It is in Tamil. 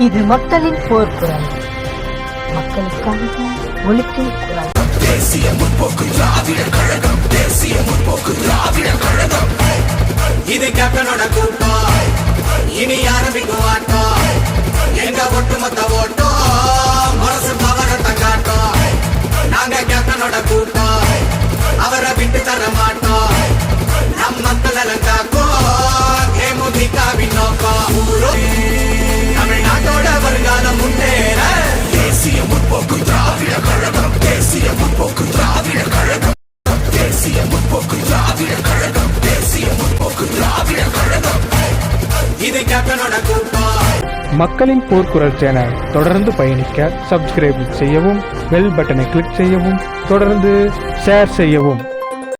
இது மக்களின் போர்க்குரல். மக்களுக்காக ஒலிக்கும் குரல். தேசிய முற்போக்கு திராவிடர் கழகம் தேசிய முற்போக்கு திராவிடர் கழகம் இது கேப்டனோட கூட்டம் இனி ஆரம்பிக்கும் ஆட்டம் எங்க ஒட்டுமொத்த ஓட்டம் மனசு பவரத்தை காட்டும் நாங்க கேப்டனோட கூட்டம் அவரை விட்டு தர மாட்டோம் இது கேப்டனோட மக்களின் போர்க்குரல் சேனல் தொடர்ந்து பயணிக்க சப்ஸ்கிரைப் செய்யவும் பெல் பட்டனை கிளிக் செய்யவும் தொடர்ந்து ஷேர் செய்யவும்.